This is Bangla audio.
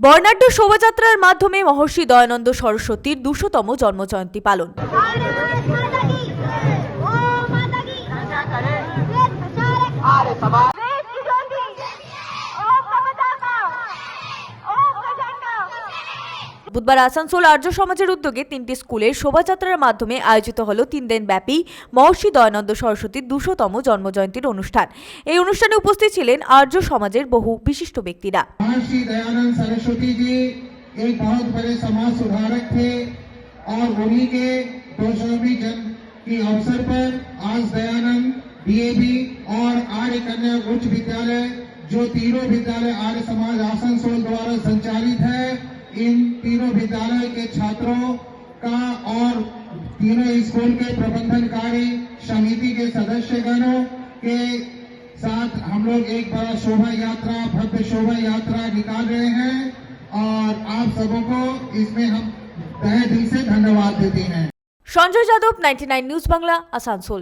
বর্ণাঢ্য শোভাযাত্রার মাধ্যমে মহর্ষি দয়ানন্দ সরস্বতীর দুশোতম জন্মজয়ন্তী পালন। সবাই। বুধবার আসানসোল আর্য সমাজের উদ্যোগে তিনটি স্কুলের শোভাযাত্রার মাধ্যমে আয়োজিত হলো তিন দিন ব্যাপী মহর্ষি দয়ানন্দ সরস্বতীর দুশোতম জন্মজয়ন্তীর অনুষ্ঠান এই অনুষ্ঠানে উপস্থিত ছিলেন আর্য সমাজের বহু বিশিষ্ট ব্যক্তিরা महर्षि दयानंद सरस्वती जी एक बहुत बड़े समाज सुधारक थे और उन्हीं के दो सौवीं जन्म के अवसर पर आज दयानंद डीएवी और आर्य कन्या उच्च विद्यालय जो तीनों विद्यालय आर्य समाज आसनसोल द्वारा संचालित है इन तीनों विद्यालय के छात्रों का और तीनों स्कूल के प्रबंधनकारी समिति के सदस्यगणों के साथ हम लोग एक बड़ा शोभा यात्रा भव्य शोभा यात्रा निकाल रहे हैं और आप सबों को इसमें हम तहे दिल से धन्यवाद देते हैं সঞ্জয় যাদব নাইনটি নিউজ বাংলা আসানসোল